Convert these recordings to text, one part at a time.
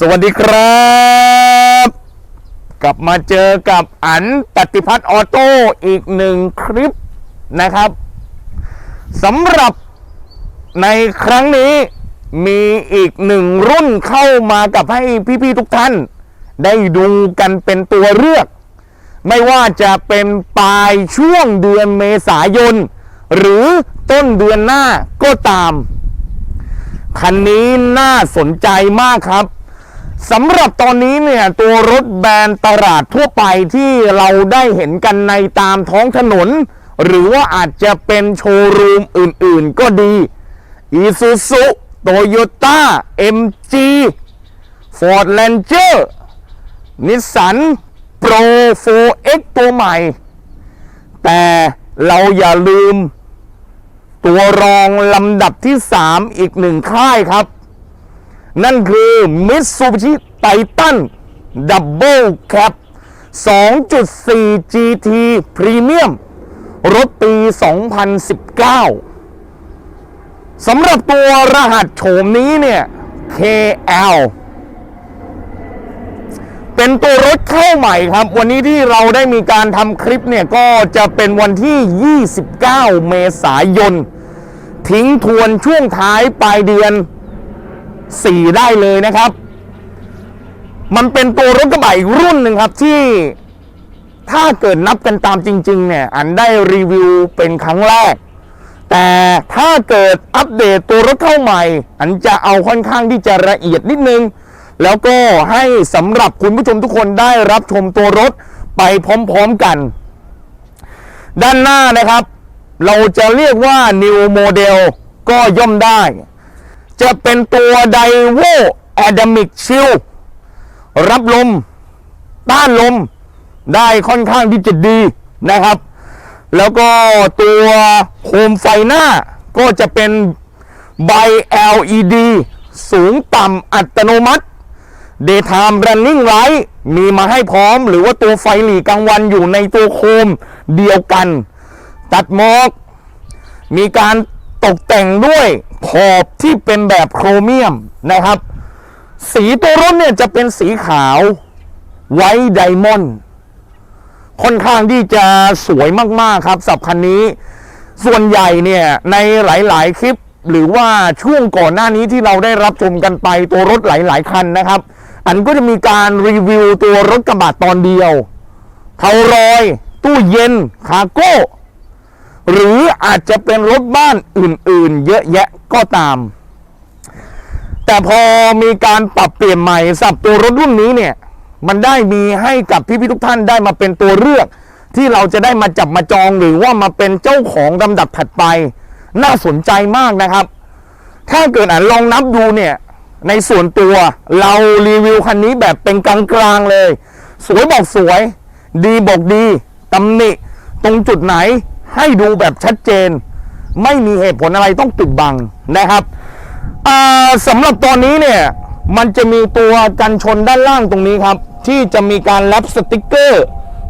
สวัสดีครับ กลับมาเจอกับอันปฏิพัฒน์ออโต้อีกหนึ่งคลิปนะครับสำหรับในครั้งนี้มีอีกหนึ่งรุ่นเข้ามากับให้พี่ๆทุกท่าน ได้ดูกันเป็นตัวเลือก ไม่ว่าจะเป็นปลายช่วงเดือนเมษายน หรือต้นเดือนหน้าก็ตาม คันนี้น่าสนใจมากครับ สำหรับตอนนี้เนี่ยตัวรถแบรนด์ตลาดทั่วไปที่เราได้เห็นกันในตามท้องถนน หรือว่าอาจจะเป็นโชว์รูมอื่นๆก็ดี Isuzu Toyota MG Ford Ranger Nissan Pro 4X ตัวใหม่ แต่เราอย่าลืม ตัวรองลำดับที่ 3 อีกหนึ่งค่ายครับ นั่นคือ Mitsubishi Titan Double Cab 2.4 GT Premium รถปี 2019 สำหรับตัวรหัสโฉมนี้เนี่ย KL เป็นตัวรถเข้าใหม่ครับ วันนี้ที่เราได้มีการทำคลิปเนี่ย ก็จะเป็นวันที่ 29 เมษายน ทิ้งทวนช่วงท้ายปลายเดือน 4 ได้เลยนะครับ มันเป็นตัวรถกระบะอีกรุ่นหนึ่งครับที่ถ้าเกิดนับกันตามจริง ๆ เนี่ย อันได้รีวิวเป็นครั้งแรก แต่ถ้าเกิดอัปเดตตัวรถเข้าใหม่ อันจะเอาค่อนข้างที่จะละเอียดนิดนึง แล้วก็ให้สำหรับคุณผู้ชมทุกคนได้รับชมตัวรถไปพร้อมๆกัน ด้านหน้านะครับ เราจะเรียกว่า New Model ก็ย่อมได้ จะเป็นตัวไดโว a d a m i c Chill รับลม ต้านลมได้ค่อนข้างที่จะดีนะครับ แล้วก็ตัวโคมไฟหน้าก็จะเป็นใบ LED สูงต่ำอัตโนมัติ Daytime Running Light มีมาให้พร้อม หรือว่าตัวไฟหลีกลางวันอยู่ในตัวโคมเดียวกัน ตัดหมอก มีการตกแต่งด้วย ขอบที่เป็นแบบโครเมียมนะครับ สีตัวรถเนี่ยจะเป็นสีขาวไวท์ไดมอนด์ค่อนข้างที่จะสวยมากๆครับสับคันนี้ ส่วนใหญ่เนี่ยในหลาย ๆ คลิปหรือว่าช่วงก่อนหน้านี้ที่เราได้รับชมกันไปตัวรถหลาย ๆ คันนะครับ อันก็จะมีการรีวิวตัวรถกระบะตอนเดียวเทารอย ตู้เย็นคาโก้ หรืออาจจะเป็นรถบ้านอื่นๆ เยอะแยะก็ตาม แต่พอมีการปรับเปลี่ยนใหม่สับตัวรถรุ่นนี้เนี่ย มันได้มีให้กับพี่พี่ๆทุกท่านได้มาเป็นตัวเลือก ที่เราจะได้มาจับมาจองหรือว่ามาเป็นเจ้าของลำดับถัดไป น่าสนใจมากนะครับ ถ้าเกิดอ่านลองนับดูเนี่ย ในส่วนตัวเรารีวิวคันนี้แบบเป็นกลางๆเลย สวยบอกสวย ดีบอกดีตำหนิ ตรงจุดไหน ให้ดูแบบชัดเจน ไม่มีเหตุผลอะไรต้องปิดบังนะครับสำหรับตอนนี้เนี่ยมันจะมีตัวกันชนด้านล่างตรงนี้ครับ ที่จะมีการแรปสติกเกอร์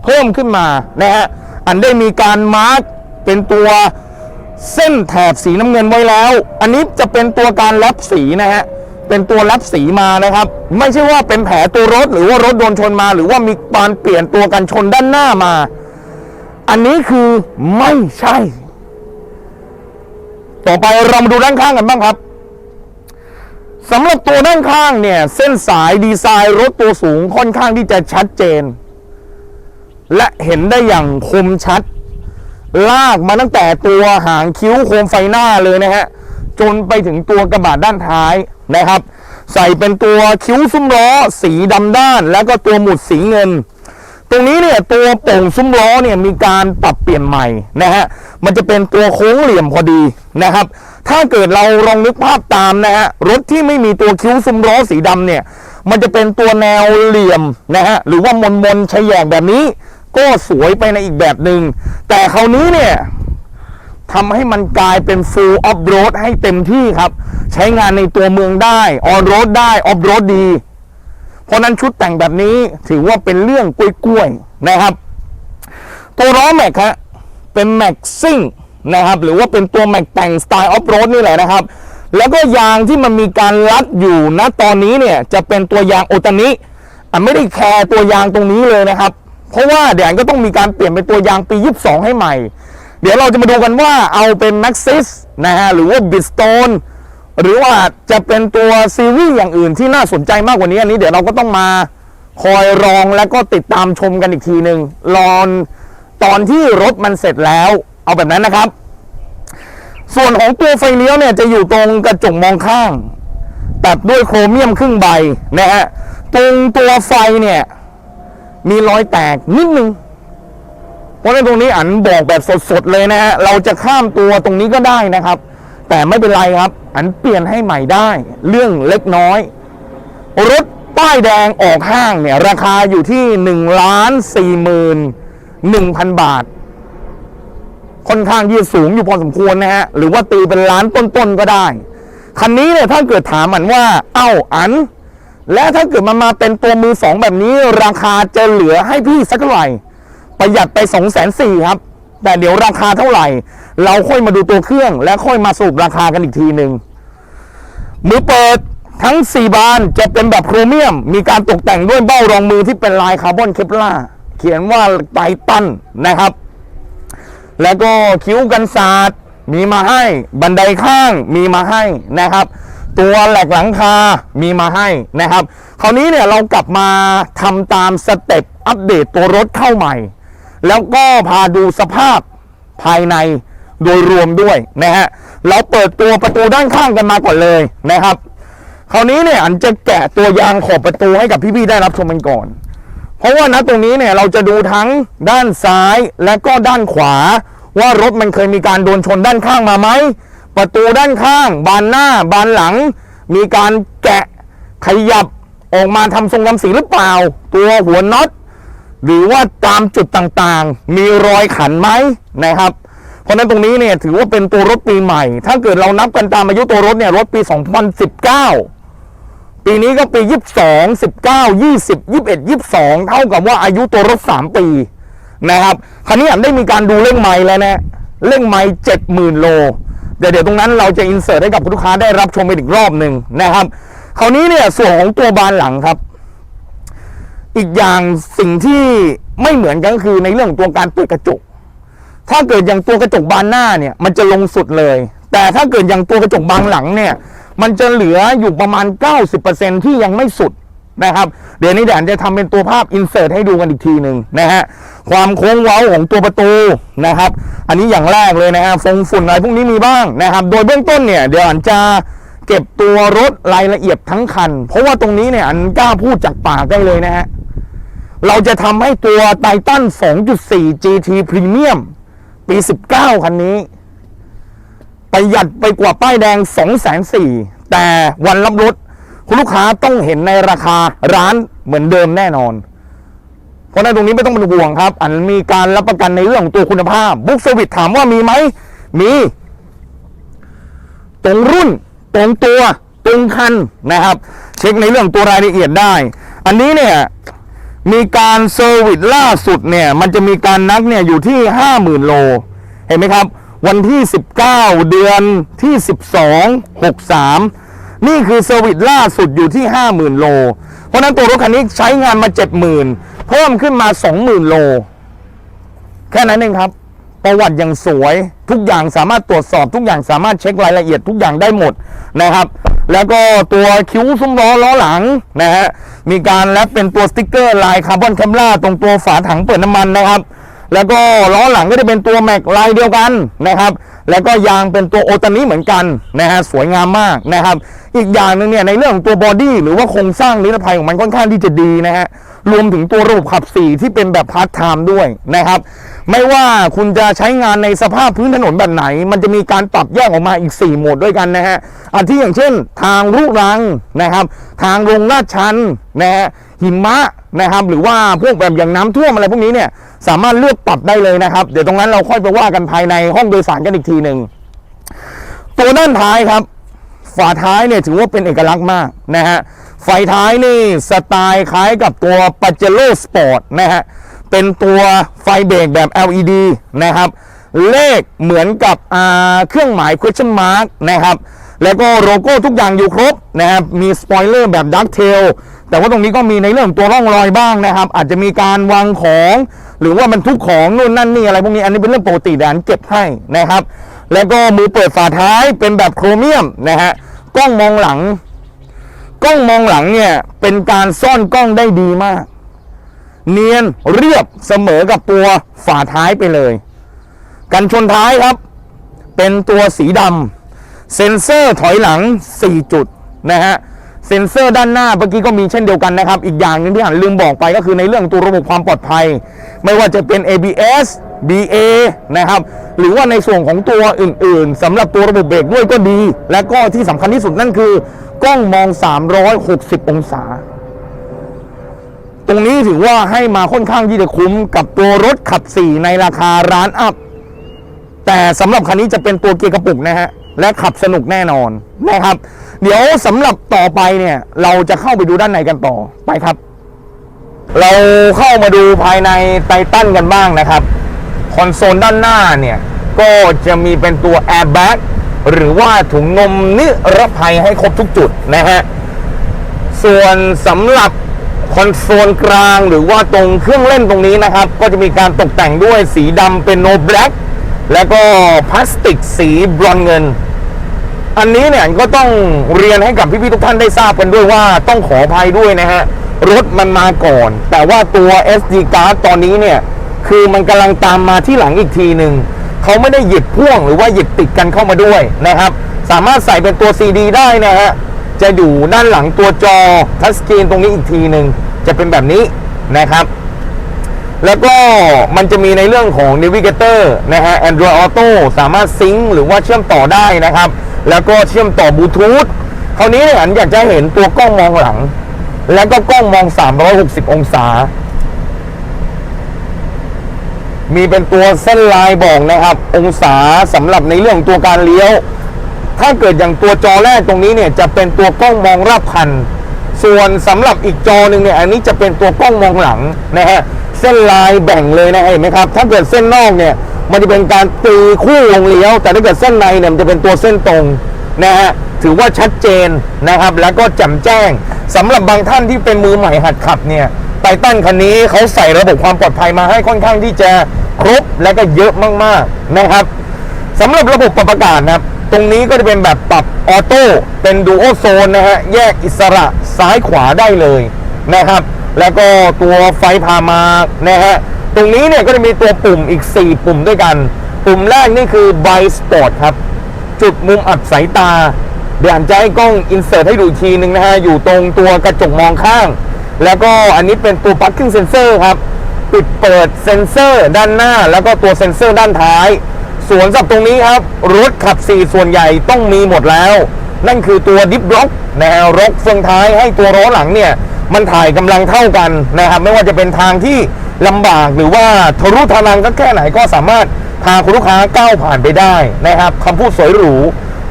เพิ่มขึ้นมานะฮะอันได้มีการมาร์กเป็นตัวเส้นแถบสีน้ำเงินไว้แล้ว อันนี้จะเป็นตัวการแรปสีนะฮะเป็นตัวแรปสีมานะครับ ไม่ใช่ว่าเป็นแผลตัวรถหรือว่ารถโดนชนมา หรือว่ามีการเปลี่ยนตัวกันชนด้านหน้ามา อันนี้คือไม่ใช่ ต่อไปเรามาดูด้านข้างกันบ้างครับสำหรับตัวด้านข้างเนี่ย เส้นสายดีไซน์รถตัวสูงค่อนข้างที่จะชัดเจน และเห็นได้อย่างคมชัด ลากมาตั้งแต่ตัวหางคิ้วโคมไฟหน้าเลยนะฮะ จนไปถึงตัวกระบะด้านท้ายนะครับ ใส่เป็นตัวคิ้วซุ้มล้อสีดำด้าน แล้วก็ตัวหมุดสีเงิน ตรงนี้เนี่ยตัวโป่งซุ้มล้อเนี่ยมีการปรับเปลี่ยนใหม่นะฮะมันจะเป็นตัวโค้งเหลี่ยมพอดีนะครับ ถ้าเกิดเราลองนึกภาพตามนะฮะรถที่ไม่มีตัวคิ้วซุ้มล้อสีดำเนี่ย มันจะเป็นตัวแนวเหลี่ยมนะฮะหรือว่ามนมนๆชแยกแบบนี้ ก็สวยไปในอีกแบบหนึง่งแต่คราวนี้เนี่ยทำให้มันกลายเป็น full off road ให้เต็มที่ครับ ใช้งานในตัวเมืองได้ on road ได้ off road ดี เพราะนั้นชุดแต่งแบบนี้ถือว่าเป็นเรื่องกล้วยๆนะครับ ตัวล้อแม็กฮะเป็นแม็กซิ่งนะครับหรือว่าเป็นตัวแม็กแต่งสไตล์ออฟโรดนี่แหละนะครับ แล้วก็ยางที่มันมีการรัดอยู่นะตอนนี้เนี่ยจะเป็นตัวยางโอตานิอะไม่ได้แคร์ตัวยางตรงนี้เลยนะครับ เพราะว่าเดี๋ยวก็ต้องมีการเปลี่ยนเป็นตัวยางปี 22 ให้ใหม่ เดี๋ยวเราจะมาดูกันว่าเอาเป็น Maxis นะฮะหรือว่า Bridgestone หรือว่าจะเป็นตัวซีรีส์อย่างอื่นที่น่าสนใจมากกว่านี้อันนี้เดี๋ยวเราก็ต้องมาคอยรองและก็ติดตามชมกันอีกทีหนึ่งรอนตอนที่รถมันเสร็จแล้ว เอาแบบนั้นนะครับ ส่วนของตัวไฟเลี้ยวเนี่ยจะอยู่ตรงกระจกมองข้างตัดด้วยโครเมียมครึ่งใบนะฮะตรงตัวไฟเนี่ย มีรอยแตกนิดนึงเพราะฉะนั้นตรงนี้อันบอกแบบสดๆเลยนะฮะเราจะข้ามตัวตรงนี้ก็ได้นะครับ แต่ไม่เป็นไรครับ อันเปลี่ยนให้ใหม่ได้ เรื่องเล็กน้อย รถป้ายแดงออกห้างเนี่ย ราคาอยู่ที่1นึ่งล้านสี่หมื่นหนึ่งพันบาท ค่อนข้างยืดสูงอยู่พอสมควรนะฮะ หรือว่าตีเป็นล้านต้นๆก็ได้ คันนี้เนี่ยถ้าเกิดถามมันว่า เอ้าอัน และถ้าเกิดมันมาเป็นตัวมือสองแบบนี้ ราคาจะเหลือให้พี่สักเท่าไหร่ ประหยัดไป2องแสนสี่ครับ แต่เดี๋ยวราคาเท่าไหร่ เราค่อยมาดูตัวเครื่อง และค่อยมาสรุปราคากันอีกทีหนึ่งมือเปิดทั้ง 4 บานจะเป็นแบบโครเมียม มีการตกแต่งด้วยเบ้ารองมือที่เป็นลายคาร์บอนเคปลาร์เขียนว่าไททันนะครับ แล้วก็คิ้วกันศาสตร์มีมาให้ บันไดข้างมีมาให้นะครับ ตัวแหลกหลังคา มีมาให้นะครับ คราวนี้เนี่ยเรากลับมาทำตามสเต็ปอัปเดตตัวรถเข้าใหม่ แล้วก็พาดูสภาพภายในโดยรวมด้วยนะฮะเราเปิดตัวประตูด้านข้างกันมาก่อนเลยนะครับ คราวนี้เนี่ยอันจะแกะตัวยางขอบประตูให้กับพี่ๆได้รับชมกันก่อน เพราะว่าณตรงนี้เนี่ยเราจะดูทั้งด้านซ้ายและก็ด้านขวา ว่ารถมันเคยมีการโดนชนด้านข้างมาไหมประตูด้านข้าง บานหน้า บานหลัง มีการแกะขยับออกมาทำทรงทำสีหรือเปล่า ตัวหัวน็อต หรือว่าตามจุดต่างๆ มีรอยขันไหมนะครับ เพราะนั้นตรงนี้เนี่ยถือว่าเป็นตัวรถปีใหม่ ถ้าเกิดเรานับกันตามอายุตัวรถเนี่ยรถปี 2019 ปีนี้ก็ปี 22 19 20 21 22 เท่ากับว่าอายุตัวรถ 3 ปีนะครับคันนี้ได้มีการดูเร่งไม้แล้วนะเร่งไม้70,000 โลเดี๋ยวเดี๋ยวตรงนั้นเราจะอินเสิร์ตให้กับคุณลูกค้าได้รับชมไปอีกรอบหนึ่งนะครับคราวนี้เนี่ยส่วนของตัวบานหลังครับ อีกอย่างสิ่งที่ไม่เหมือนกันก็คือในเรื่องของตัวการเปิดกระจก ถ้าเกิดอย่างตัวกระจกบานหน้าเนี่ย มันจะลงสุดเลย แต่ถ้าเกิดอย่างตัวกระจกบานหลังเนี่ย มันจะเหลืออยู่ประมาณ 90%ที่ยังไม่สุดนะครับเดี๋ยวนี้เดี๋ยวอันจะทำเป็นตัวภาพอินเสิร์ตให้ดูกันอีกทีหนึ่งนะฮะความโค้งเว้าของตัวประตูนะครับ อันนี้อย่างแรกเลยนะฮะฟงฝุ่นอะไรพวกนี้มีบ้างนะครับ โดยเบื้องต้นเนี่ยเดี๋ยวอันจะเก็บตัวรถรายละเอียดทั้งคัน เพราะว่าตรงนี้เนี่ยอันกล้าพูดจากปากได้เลยนะฮะ เราจะทำให้ตัวไททัน2.4 GT Premium ปี 19 คันนี้ ประหยัดไปกว่าป้ายแดง 2 4 0 0 0แต่วันรับรถ คุณลูกค้าต้องเห็นในราคาร้านเหมือนเดิมแน่นอน เพราะนั้นตรงนี้ไม่ต้องเป็นห่วงครับ อันมีการรับประกันในเรื่องของตัวคุณภาพ บุ๊กเซอร์วิสถามว่ามีไหม มี ตรงรุ่น ตรงตัว ตรงคันนะครับ เช็คในเรื่องตัวรายละเอียดได้ อันนี้เนี่ย มีการเซอร์วิสล่าสุดเนี่ยมันจะมีการนักเนี่ยอยู่ที่ 50,000 โล เห็นไหมครับ วันที่ 19 เดือนที่ 12 63 นี่คือเซอร์วิสล่าสุดอยู่ที่ 50,000 โล เพราะนั้นตัวรถคันนี้ใช้งานมา 70,000 เพิ่มขึ้นมา 20,000 โล แค่นั้นเองครับ ประวัติอย่างสวยทุกอย่างสามารถตรวจสอบทุกอย่างสามารถเช็ครายละเอียดทุกอย่างได้หมดนะครับ แล้วก็ตัวคิ้วซุ้มล้อล้อหลังนะฮะมีการแรปเป็นตัวสติกเกอร์ลายคาร์บอนแคมราตรงตัวฝาถังเปิดน้ำมันนะครับ แล้วก็ล้อหลังก็จะเป็นตัวแม็กลายเดียวกันนะครับ แล้วก็ยางเป็นตัวโอตานิเหมือนกันนะฮะสวยงามมากนะครับ อีกอย่างหนึ่งเนี่ยในเรื่องของตัวบอดี้หรือว่าโครงสร้างนิรภัยของมันค่อนข้างที่จะดีนะฮะรวมถึงตัวระบบขับสี่ที่เป็นแบบพาร์ทไทม์ด้วยนะครับ ไม่ว่าคุณจะใช้งานในสภาพพื้นถนนแบบไหน มันจะมีการปรับแยกออกมาอีก 4 โหมดด้วยกันนะฮะอันที่อย่างเช่น ทางลูกรังนะครับ ทางลงลาดชันนะฮะหิมะนะครับ หรือว่าพวกแบบอย่างน้ำท่วมอะไรพวกนี้เนี่ยสามารถเลือกปรับได้เลยนะครับ เดี๋ยวตรงนั้นเราค่อยไปว่ากันภายในห้องโดยสารกันอีกทีหนึ่งตัวด้านท้ายครับ ฝาท้ายเนี่ยถือว่าเป็นเอกลักษณ์มากนะฮะไฟท้ายนี่สไตล์คล้ายกับตัว p a j e r o Sport นะฮะเป็นตัวไฟเบรกแบบ LED นะครับ เลขเหมือนกับเครื่องหมาย question mark นะครับแล้วก็โลโก้ทุกอย่างอยู่ครบนะครับมีสปอยเลอร์แบบดักเทลแต่ว่าตรงนี้ก็มีในเรื่องตัวร่องรอยบ้างนะครับ อาจจะมีการวางของ หรือว่าบรรทุกของนู่นนั่นนี่อะไรพวกนี้อันนี้เป็นเรื่องปกติแต่อันเก็บให้นะครับ แล้วก็มือเปิดฝาท้ายเป็นแบบโครเมียมนะฮะ กล้องมองหลัง กล้องมองหลังเนี่ย เป็นการซ่อนกล้องได้ดีมาก เนียนเรียบเสมอกับตัวฝาท้ายไปเลย กันชนท้ายครับ เป็นตัวสีดำเซ็นเซอร์ถอยหลัง 4 จุดนะฮะ เซ็นเซอร์ด้านหน้าเมื่อกี้ก็มีเช่นเดียวกันนะครับ อีกอย่างหนึงที่หันลืมบอกไปก็คือในเรื่องตัวระบบความปลอดภัย ไม่ว่าจะเป็น ABS BA นะครับ หรือว่าในส่วนของตัวอื่นๆสำหรับตัวระบบเบรกด้วยก็ดี และก็ที่สำคัญที่สุดนั่นคือกล้องมอง 360 องศา ตรงนี้ถือว่าให้มาค่อนข้างที่จะคุ้มกับตัวรถขับ 4 ในราคาร้านอัพ แต่สำหรับคันนี้จะเป็นตัวเกียร์กระปุกนะฮะ และขับสนุกแน่นอนนะครับ เดี๋ยวสำหรับต่อไปเนี่ย เราจะเข้าไปดูด้านในกันต่อไปครับ เราเข้ามาดูภายในไททันกันบ้างนะครับ คอนโซลด้านหน้าเนี่ย ก็จะมีเป็นตัวแอร์แบ็กหรือว่าถุงนมนิรภัยให้ครบทุกจุดนะฮะ ส่วนสำหรับคอนโซลกลางหรือว่าตรงเครื่องเล่นตรงนี้นะครับ ก็จะมีการตกแต่งด้วยสีดำเป็นโนแบล็กแล้วก็พลาสติกสีบรอนเงิน อันนี้เนี่ยก็ต้องเรียนให้กับพี่ๆทุกท่านได้ทราบกันด้วยว่าต้องขออภัยด้วยนะฮะ รถมันมาก่อน แต่ว่าตัว SD card ตอนนี้เนี่ย คือมันกำลังตามมาที่หลังอีกทีหนึ่งเขาไม่ได้หยิบพ่วงหรือว่าหยิบติดกันเข้ามาด้วยนะครับ สามารถใส่เป็นตัว CD ได้นะฮะ จะอยู่ด้านหลังตัวจอทัชสกรีนตรงนี้อีกทีหนึ่งจะเป็นแบบนี้นะครับ แล้วก็มันจะมีในเรื่องของ Navigator นะฮะ Android Auto สามารถซิงค์หรือว่าเชื่อมต่อได้นะครับ แล้วก็เชื่อมต่อบลูทูธคราวนี้เนี่ยอันอยากจะเห็นตัวกล้องมองหลัง แล้วก็กล้องมอง 360 องศา มีเป็นตัวเส้นลายบอกนะครับ องศาสำหรับในเรื่องตัวการเลี้ยว ถ้าเกิดอย่างตัวจอแรกตรงนี้เนี่ยจะเป็นตัวกล้องมองรอบคัน ส่วนสำหรับอีกจอหนึ่งเนี่ยอันนี้จะเป็นตัวกล้องมองหลังนะฮะเส้นลายแบ่งเลยนะเห็นไหมครับ ถ้าเกิดเส้นนอกเนี่ย มันจะเป็นการตีคู่ลงเลี้ยว แต่ถ้าเกิดเส้นในเนี่ยมันจะเป็นตัวเส้นตรงนะฮะถือว่าชัดเจนนะครับ แล้วก็แจ่มแจ้งสำหรับบางท่านที่เป็นมือใหม่หัดขับเนี่ยไททันคันนี้เขาใส่ระบบความปลอดภัยมาให้ค่อนข้างที่จะครบและก็เยอะมากๆนะครับสำหรับระบบปรับอากาศนะครับ ตรงนี้ก็จะเป็นแบบปรับออโต้เป็นดูโอโซนนะฮะแยกอิสระซ้ายขวาได้เลยนะครับ แล้วก็ตัวไฟพามานะฮะ ตรงนี้เนี่ยก็จะมีตัวปุ่มอีก 4 ปุ่มด้วยกัน ปุ่มแรกนี่คือ b y Sport ครับ จุดมุมอับสายตา เดี๋ยวอันจะให้กล้องอินเสิร์ตให้ดูทีหนึ่งนะฮะ อยู่ตรงตัวกระจกมองข้าง แล้วก็อันนี้เป็นตัว parking sensor ครับ ปิดเปิดเซนเซอร์ด้านหน้า แล้วก็ตัวเซนเซอร์ด้านท้าย ส่วนสับตรงนี้ครับ รถขับ 4 ส่วนใหญ่ต้องมีหมดแล้ว นั่นคือตัวดิฟล็อกแนะฮะร็อกเฟืองท้ายให้ตัวล้อหลังเนี่ย มันถ่ายกำลังเท่ากันนะครับ ไม่ว่าจะเป็นทางที่ลำบากหรือว่าทะลุทะลังก็แค่ไหนก็สามารถพาคุณลูกค้าก้าวผ่านไปได้นะครับคำพูดสวยหรู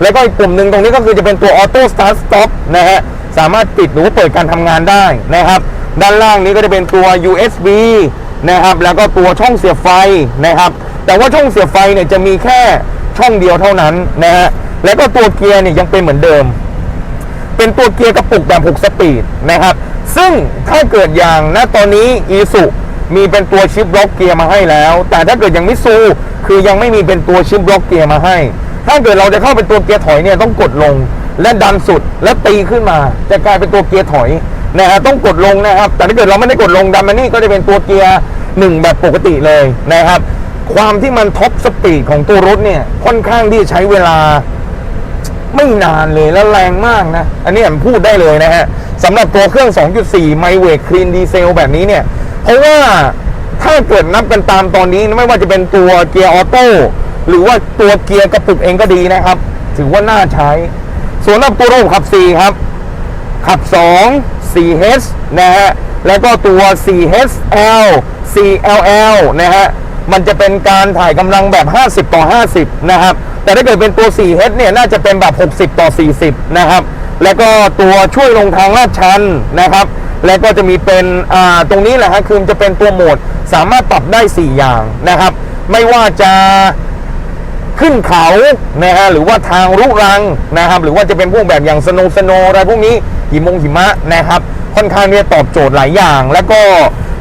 แล้วก็อีกปุ่มหนึ่งตรงนี้ก็คือจะเป็นตัวออโต้สตาร์ทสต็อปนะฮะสามารถปิดหรือว่าเปิดการทำงานได้นะครับ ด้านล่างนี้ก็จะเป็นตัว USB นะครับแล้วก็ตัวช่องเสียบไฟนะครับ แต่ว่าช่องเสียบไฟเนี่ยจะมีแค่ช่องเดียวเท่านั้นนะฮะแล้วก็ตัวเกียร์เนี่ยยังเป็นเหมือนเดิม เป็นตัวเกียร์กระปุกแบบ 6 สปีดนะครับ ซึ่งถ้าเกิดอย่างณตอนนี้อีสุมีเป็นตัวชิปบล็อกเกียร์มาให้แล้ว แต่ถ้าเกิดยังมิซูคือยังไม่มีเป็นตัวชิปบล็อกเกียร์มาให้ ถ้าเกิดเราจะเข้าเป็นตัวเกียร์ถอยเนี่ยต้องกดลงและดันสุดและตีขึ้นมา จะกลายเป็นตัวเกียร์ถอยนะฮะต้องกดลงนะครับ แต่ถ้าเกิดเราไม่ได้กดลงดันมานี่ก็จะเป็นตัวเกียร์หนึ่งแบบปกติเลยนะครับ ความที่มันท็อปสปีดของตัวรถเนี่ยค่อนข้างที่จะใช้เวลา ไม่นานเลยแล้วแรงมากนะ อันนี้ผมพูดได้เลยนะฮะสำหรับตัวเครื่อง 2.4 ไมเวกคลีนดีเซลแบบนี้เนี่ย เพราะว่าถ้าเกิดนับกันตามตอนนี้ไม่ว่าจะเป็นตัวเกียร์ออโต้หรือว่าตัวเกียร์กระปุกเองก็ดีนะครับ ถือว่าน่าใช้ ส่วนสำหรับตัวระบบขับ 4 ครับ ขับ 2 4H นะฮะ แล้วก็ตัว 4HL 4LL นะฮะ มันจะเป็นการถ่ายกำลังแบบ 50 ต่อ 50 นะครับ แต่ถ้าเกิดเป็นตัว 4H เนี่ยน่าจะเป็นแบบ 60 ต่อ 40 นะครับ แล้วก็ตัวช่วยลงทางลาดชันนะครับ แล้วก็จะมีเป็นตรงนี้แหละฮะคือจะเป็นตัวโหมดสามารถปรับได้ 4 อย่างนะครับ ไม่ว่าจะขึ้นเขานะฮะหรือว่าทางรุรังนะครับ หรือว่าจะเป็นพวกแบบอย่างสโนสโนอะไรพวกนี้หิมงหิมะนะครับ ค่อนข้างที่จะตอบโจทย์หลายอย่าง แล้วก็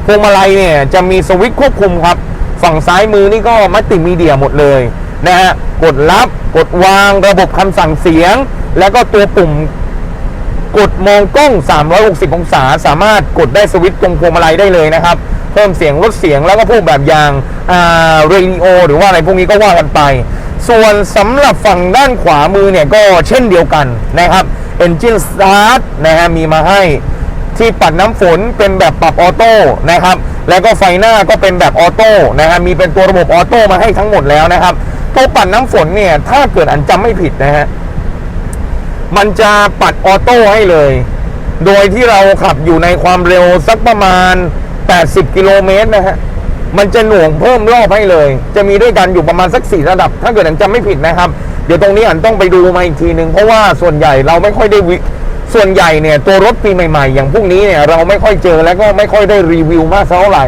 พวงมาลัยเนี่ยจะมีสวิตช์ควบคุมครับ ฝั่งซ้ายมือนี่ก็มัลติมีเดียหมดเลย นะฮะกดรับกดวางระบบคำสั่งเสียง แล้วก็ตัวปุ่มกดมองกล้อง 360 องศา สามารถกดได้สวิตช์ตรงพวงมาลัยได้เลยนะครับ เพิ่มเสียงลดเสียงแล้วก็พวกแบบอย่างอ่าเรดิโอหรือว่าอะไรพวกนี้ก็ว่ากันไป ส่วนสำหรับฝั่งด้านขวามือเนี่ยก็เช่นเดียวกันนะครับ Engine Start นะฮะมีมาให้ที่ปัดน้ำฝนเป็นแบบปรับออโต้นะครับ แล้วก็ไฟหน้าก็เป็นแบบออโต้นะฮะมีเป็นตัวระบบออโต้มาให้ทั้งหมดแล้วนะครับ ตัวปัดน้ำฝนเนี่ย ถ้าเกิดอันจำไม่ผิดนะฮะ มันจะปัดออโต้ให้เลย โดยที่เราขับอยู่ในความเร็วสักประมาณ 80 กิโลเมตรนะฮะ มันจะหน่วงเพิ่มรอบให้เลย จะมีด้วยกันอยู่ประมาณสักสี่ระดับ ถ้าเกิดอันจำไม่ผิดนะครับ เดี๋ยวตรงนี้อันต้องไปดูมาอีกทีหนึ่งเพราะว่าส่วนใหญ่เราไม่ค่อยได้วิส่วนใหญ่เนี่ยตัวรถปีใหม่ๆ อย่างพวกนี้เนี่ยเราไม่ค่อยเจอแล้วก็ไม่ค่อยได้รีวิวมากเท่าไหร่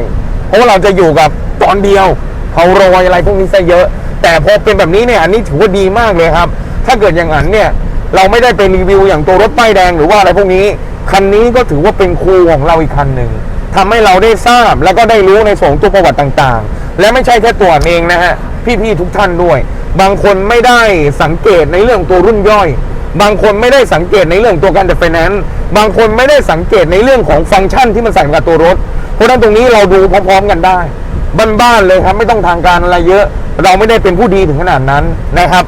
เพราะว่าเราจะอยู่กับตอนเดียวเขาโรยอะไรพวกนี้ซะเยอะ แต่พอเป็นแบบนี้เนี่ยอันนี้ถือว่าดีมากเลยครับ ถ้าเกิดอย่างนั้นเนี่ยเราไม่ได้ไปรีวิวอย่างตัวรถป้ายแดงหรือว่าอะไรพวกนี้ คันนี้ก็ถือว่าเป็นครูของเราอีกคันหนึ่งทำให้เราได้ทราบแล้วก็ได้รู้ในส่วนของตัวประวัติต่างๆ และไม่ใช่แค่ตัวเองนะฮะพี่ๆทุกท่านด้วย บางคนไม่ได้สังเกตในเรื่องตัวรุ่นย่อย บางคนไม่ได้สังเกตในเรื่องตัวการจัดไฟแนนซ์บางคนไม่ได้สังเกตในเรื่องของฟังก์ชันที่มันใส่มากับตัวรถ เพราะฉะนั้นตรงนี้เราดูพร้อมๆกันได้ บ้านๆเลยครับ ไม่ต้องทางการอะไรเยอะ เราไม่ได้เป็นผู้ดีถึงขนาดนั้นนะครับ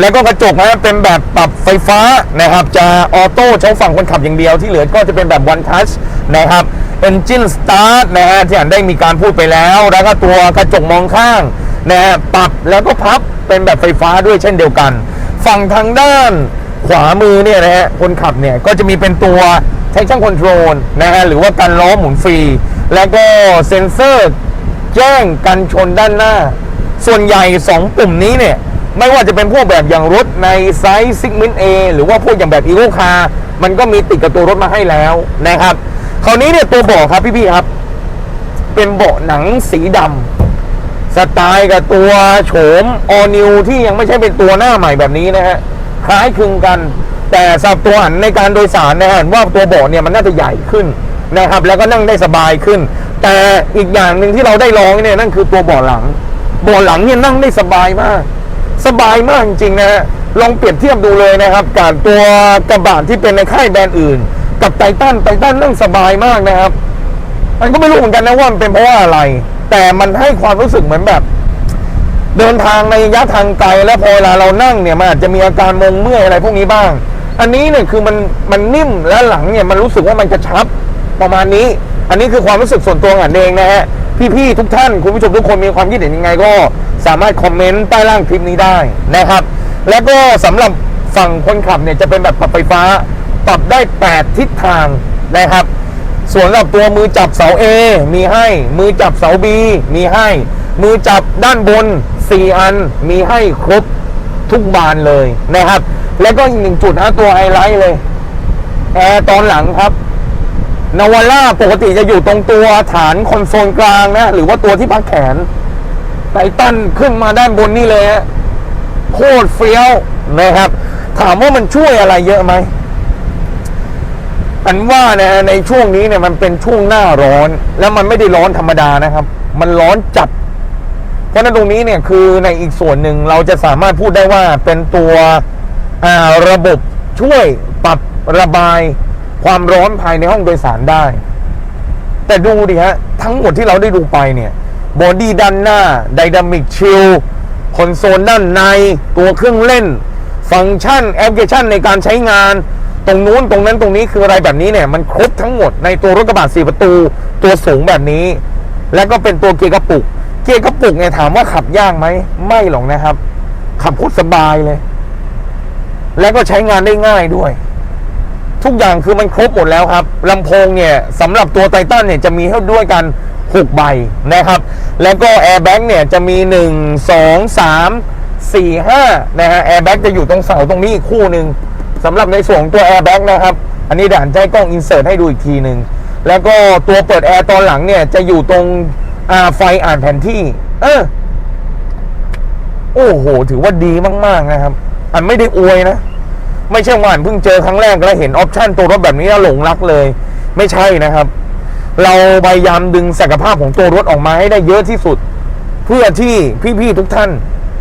แล้วก็กระจกนะเป็นแบบปรับไฟฟ้านะครับ จะออโต้ใช้ฝั่งคนขับอย่างเดียวที่เหลือก็จะเป็นแบบ one touch นะครับ engine start นะฮะที่อ่านได้มีการพูดไปแล้ว แล้วก็ตัวกระจกมองข้างนะฮะปรับแล้วก็พับเป็นแบบไฟฟ้าด้วยเช่นเดียวกัน ฝั่งทางด้านขวามือเนี่ยนะฮะคนขับเนี่ยก็จะมีเป็นตัว traction control นะฮะหรือว่าการล้อหมุนฟรี แล้วก็เซ็นเซอร์ แจ้งกันชนด้านหน้า ส่วนใหญ่ 2 ปุ่มนี้เนี่ย ไม่ว่าจะเป็นพวกแบบอย่างรถในไซส์ Sigment A หรือว่าพวกอย่างแบบ e v o Car มันก็มีติดกับตัวรถมาให้แล้วนะครับ คราวนี้เนี่ยตัวเบาะครับพี่ๆครับ เป็นเบาะหนังสีดำสไตล์กับตัวโฉม All New ที่ยังไม่ใช่เป็นตัวหน้าใหม่แบบนี้นะฮะคล้ายคลึงกัน แต่สำหรับตัวหันในการโดยสารนะฮะว่าตัวเบาะเนี่ยมันน่าจะใหญ่ขึ้นนะครับ แล้วก็นั่งได้สบายขึ้น แต่อีกอย่างหนึ่งที่เราได้ลองเนี่ยนั่นคือตัวเบาะหลังเบาะหลังเนี่ยนั่งได้สบายมาก สบายมากจริงๆนะลองเปรียบเทียบดูเลยนะครับกับตัวกระบะที่เป็นในค่ายแบรนด์อื่น กับไททันไททันนั่งสบายมากนะครับ มันก็ไม่รู้เหมือนกันนะว่ามันเป็นเพราะว่าอะไร แต่มันให้ความรู้สึกเหมือนแบบ เดินทางในระยะทางไกลแล้วพอเวลาเรานั่งเนี่ยมันอาจจะมีอาการมงเมื่อยอะไรพวกนี้บ้าง อันนี้เนี่ยคือมันมันนิ่มและหลังเนี่ยมันรู้สึกว่ามันกระชับ ประมาณนี้ อันนี้คือความรู้สึกส่วนตัวของอันเองนะฮะ พี่ๆทุกท่านคุณผู้ชมทุกคนมีความคิดเห็นยังไงก็สามารถคอมเมนต์ใต้ล่างคลิปนี้ได้นะครับ แล้วก็สำหรับฝั่งคนขับเนี่ยจะเป็นแบบปรับไฟฟ้า ปรับได้ 8 ทิศทางนะครับ ส่วนสำหรับตัวมือจับเสา A มีให้ มือจับเสา B มีให้ มือจับด้านบน 4 อันมีให้ครบทุกบานเลยนะครับ แล้วก็อีกหนึ่งจุดนะตัวไฮไลท์เลยแอร์ตอนหลังครับ นาวาร่าปกติจะอยู่ตรงตัวฐานคอนโซลกลางนะ หรือว่าตัวที่พักแขนไททันขึ้นมาด้านบนนี่เลยฮะโคตรเฟี้ยวนะครับ ถามว่ามันช่วยอะไรเยอะไหมอันว่านะในช่วงนี้เนี่ยมันเป็นช่วงหน้าร้อน แล้วมันไม่ได้ร้อนธรรมดานะครับ มันร้อนจัด เพราะนั้นตรงนี้เนี่ยคือในอีกส่วนหนึ่งเราจะสามารถพูดได้ว่าเป็นตัวระบบช่วยปรับระบาย ความร้อนภายในห้องโดยสารได้ แต่ดูดิฮะ ทั้งหมดที่เราได้ดูไปเนี่ยบอดี้ด้านหน้าไดนามิกชิลคอนโซลด้านใน ตัวเครื่องเล่น ฟังก์ชันแอปพลิเคชันในการใช้งาน ตรงนู้นตรงนั้นตรงนี้คืออะไรแบบนี้เนี่ย มันครบทั้งหมดในตัวรถกระบะสี่ประตู ตัวสูงแบบนี้ แล้วก็เป็นตัวเกียร์กระปุก เกียร์กระปุกเนี่ยถามว่าขับยากไหมไม่หรอกนะครับ ขับโคตรสบายเลย แล้วก็ใช้งานได้ง่ายด้วย ทุกอย่างคือมันครบหมดแล้วครับลำโพงเนี่ยสำหรับตัวไททันเนี่ยจะมีให้ด้วยกัน 6 ใบนะครับ แล้วก็แอร์แบ็กเนี่ยจะมี 1 2 3 4 5นะฮะแอร์แบ็กจะอยู่ตรงเสาตรงนี้อีกคู่หนึ่งสำหรับในส่วนตัวแอร์แบ็กนะครับ อันนี้ด่านใจกล้องอินเสิร์ตให้ดูอีกทีหนึ่งแล้วก็ตัวเปิดแอร์ตอนหลังเนี่ยจะอยู่ตรงอ่าไฟอ่านแผนที่ เออโอ้โห ถือว่าดีมาก ๆ นะครับ อันไม่ได้อวยนะ ไม่ใช่ว่านเพิ่งเจอครั้งแรกแล้วเห็นออปชันตัวรถแบบนี้แล้วหลงรักเลย ไม่ใช่นะครับ เราพยายามดึงศักยภาพของตัวรถออกมาให้ได้เยอะที่สุด เพื่อที่พี่ๆทุกท่าน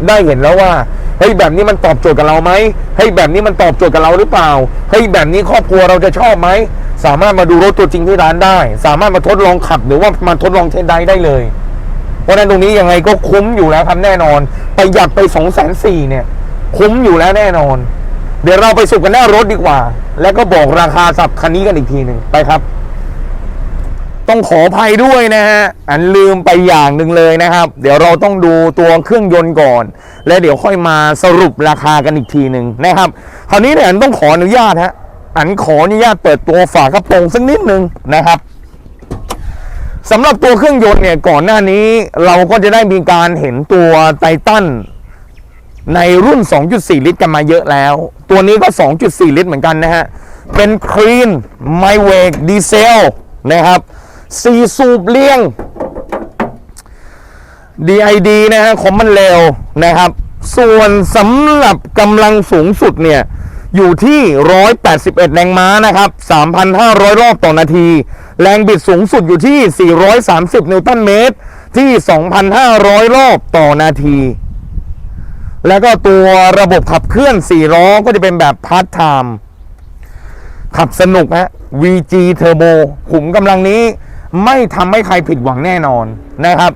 ได้เห็นแล้วว่าเฮ้ยแบบนี้มันตอบโจทย์กับเราไหมเฮ้ยแบบนี้มันตอบโจทย์กับเราหรือเปล่าเฮ้ยแบบนี้ครอบครัวเราจะชอบไหมสามารถมาดูรถตัวจริงที่ร้านได้ สามารถมาทดลองขับหรือว่ามาทดลองเทสได้ได้เลยเพราะฉะนั้นตรงนี้ยังไงก็คุ้มอยู่แล้วครับแน่นอนประหยัดไป2องแสนสี่เนี่ย คุ้มอยู่แล้วแน่นอน เดี๋ยวเราไปสุกกันหน้ารถดีกว่า แล้วก็บอกราคาสับคันนี้กันอีกทีหนึ่งไปครับ ต้องขออภัยด้วยนะฮะ อันลืมไปอย่างหนึ่งเลยนะครับ เดี๋ยวเราต้องดูตัวเครื่องยนต์ก่อน และเดี๋ยวค่อยมาสรุปราคากันอีกทีหนึ่งนะครับ คราวนี้เนี่ยอันต้องขออนุญาตฮะ อันขออนุญาตเปิดตัวฝากระโปรงสักนิดนึงนะครับสำหรับตัวเครื่องยนต์เนี่ยก่อนหน้านี้เราก็จะได้มีการเห็นตัวไททัน ในรุ่น 2.4 ลิตรกันมาเยอะแล้ว ตัวนี้ก็ 2.4 ลิตรเหมือนกันนะฮะ เป็นครีนไมเวกดีเซลนะครับสี่สูบเลี้ยง DID นะฮะของมันเร็วนะครับ ส่วนสำหรับกำลังสูงสุดเนี่ย อยู่ที่ 181 แรงม้านะครับ 3,500 รอบต่อนาที แรงบิดสูงสุดอยู่ที่ 430 นิวตันเมตร ที่ 2,500 รอบต่อนาที แล้วก็ตัวระบบขับเคลื่อน4ล้อก็จะเป็นแบบพาร์ทไทม์ขับสนุกฮะ VG Turbo ขุมกำลังนี้ไม่ทำให้ใครผิดหวังแน่นอนนะครับ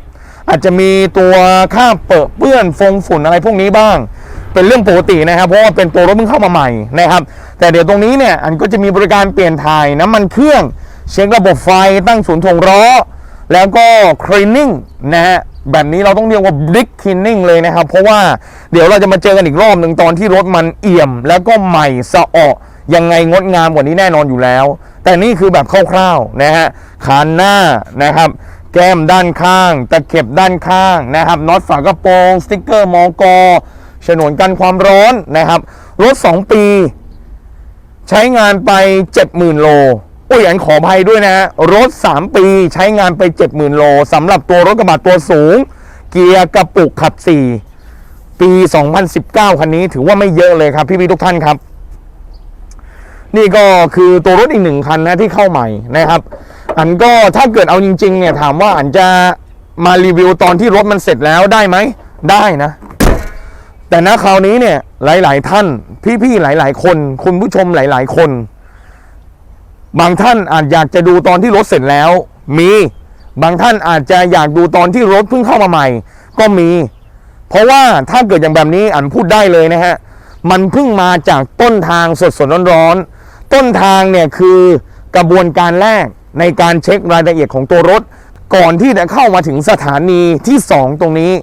อาจจะมีตัวค่าเปิดเปื้อนฟงฝุ่นอะไรพวกนี้บ้าง เป็นเรื่องปกตินะครับ เพราะว่าเป็นตัวรถเพิ่งเข้ามาใหม่นะครับ แต่เดี๋ยวตรงนี้เนี่ย อันก็จะมีบริการเปลี่ยนถ่ายน้ำมันเครื่อง เช็คระบบไฟตั้งศูนย์ถงล้อแล้วก็ cleaning นะฮะ แบบนี้เราต้องเรียกว่า brick cleaning เลยนะครับ เพราะว่าเดี๋ยวเราจะมาเจอกันอีกรอบหนึ่งตอนที่รถมันเอี่ยม แล้วก็ใหม่สะอาดยังไงงดงามกว่านี้แน่นอนอยู่แล้ว แต่นี่คือแบบคร่าวๆนะฮะคานหน้านะครับ แก้มด้านข้าง ตะเข็บด้านข้างนะครับน็อตฝากระโปรงสติ๊กเกอร์มอกอฉนวนกันความร้อนนะครับ รถ 2 ปี ใช้งานไป 70,000 โล อ้ยอันขออภัยด้วยนะฮะรถ 3 ปีใช้งานไป 70,000 โลสำหรับตัวรถกระบะตัวสูง เกียร์กระปุกขับ 4 ปี 2019 คันนี้ถือว่าไม่เยอะเลยครับ พี่ๆทุกท่านครับ นี่ก็คือตัวรถอีกหนึ่งคันนะที่เข้าใหม่นะครับ อันก็ถ้าเกิดเอาจริง ๆ เนี่ยถามว่าอันจะมารีวิวตอนที่รถมันเสร็จแล้วได้ไหม ได้นะ แต่ณคราวนี้เนี่ยหลาย ๆ ท่าน พี่ๆหลาย ๆ คน คุณผู้ชมหลาย ๆ คน บางท่านอาจอยากจะดูตอนที่รถเสร็จแล้ว มีบางท่านอาจจะอยากดูตอนที่รถเพิ่งเข้ามาใหม่ ก็มี เพราะว่าถ้าเกิดอย่างแบบนี้อันพูดได้เลยนะฮะมันเพิ่งมาจากต้นทางสดสดๆร้อนๆต้นทางเนี่ยคือกระบวนการแรกในการเช็ครายละเอียดของตัวรถ ก่อนที่จะเข้ามาถึงสถานีที่ 2 ตรงนี้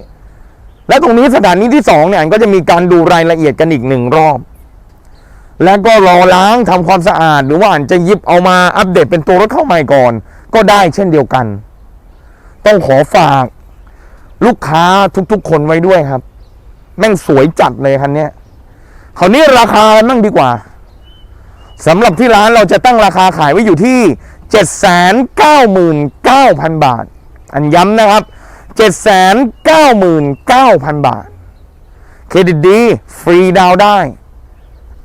และตรงนี้สถานีที่2เนี่ยอันก็จะมีการดูรายละเอียดกันอีกหนึ่งรอบ แล้วก็รอล้างทำความสะอาด หรือว่าอันจะยิบเอามาอัปเดตเป็นตัวรถเข้าใหม่ก่อน ก็ได้เช่นเดียวกัน ต้องขอฝาก ลูกค้าทุกๆ คนไว้ด้วยครับ แม่งสวยจัดเลยคันนี้คราวนี้ราคามั่งดีกว่าสำหรับที่ร้านเราจะตั้งราคาขายไว้อยู่ที่799,000 บาท อันย้ำนะครับ 799,000 บาท เครดิตดี ฟรีดาวได้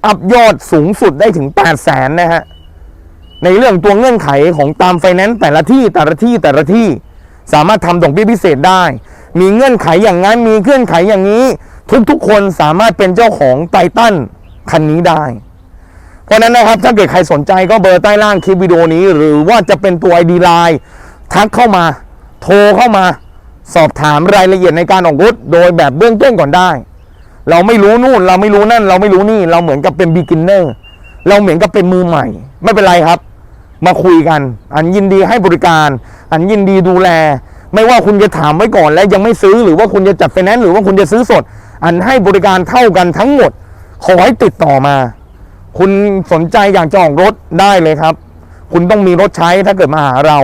อัพยอดสูงสุดได้ถึง 800,000นะฮะ ในเรื่องตัวเงื่อนไขของตามไฟแนนซ์แต่ละที่แต่ละที่แต่ละที่สามารถทำดอกเบี้ยพิเศษได้ มีเงื่อนไขอย่างนั้น มีเงื่อนไขอย่างนี้ ทุกๆ คนสามารถเป็นเจ้าของไททันคันนี้ได้ เพราะฉะนั้นนะครับ ถ้าเกิดใครสนใจก็เบอร์ใต้ล่างคลิปวิดีโอนี้ หรือว่าจะเป็นตัว ID Line ทักเข้ามา โทรเข้ามา สอบถามรายละเอียดในการออกรถโดยแบบเบื้องต้นก่อนได้ เราไม่รู้นู่น เราไม่รู้นั่น เราไม่รู้นี่ เราเหมือนกับเป็น beginner เราเหมือนกับเป็นมือใหม่ ไม่เป็นไรครับ มาคุยกัน อันยินดีให้บริการ อันยินดีดูแล ไม่ว่าคุณจะถามไว้ก่อนแล้วยังไม่ซื้อหรือว่าคุณจะจัดไฟแนนซ์หรือว่าคุณจะซื้อสด อันให้บริการเท่ากันทั้งหมด ขอให้ติดต่อมา คุณสนใจอยากจะออกรถได้เลยครับ คุณต้องมีรถใช้ถ้าเกิดมาหาเรา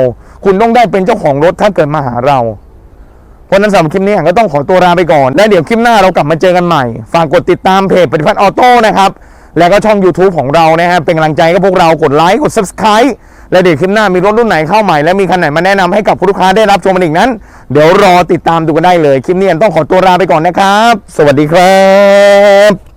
คุณต้องได้เป็นเจ้าของรถถ้าเกิดมาหาเรา เพราะนั้นสำหรับคลิปนี้ก็ต้องขอตัวลาไปก่อน และเดี๋ยวคลิปหน้าเรากลับมาเจอกันใหม่ ฝากกดติดตามเพจปฏิพัฒน์ออโต้นะครับ แล้วก็ช่อง YouTube ของเรานะฮะเป็นกำลังใจกับพวกเรากดไลค์กด Subscribe และเดี๋ยวคลิปหน้ามีรถรุ่นไหนเข้าใหม่และมีคันไหนมาแนะนำให้กับผู้ลูกค้าได้รับชมกันอีกนั้น เดี๋ยวรอติดตามดูกันได้เลย คลิปนี้ต้องขอตัวลาไปก่อนนะครับ สวัสดีครับ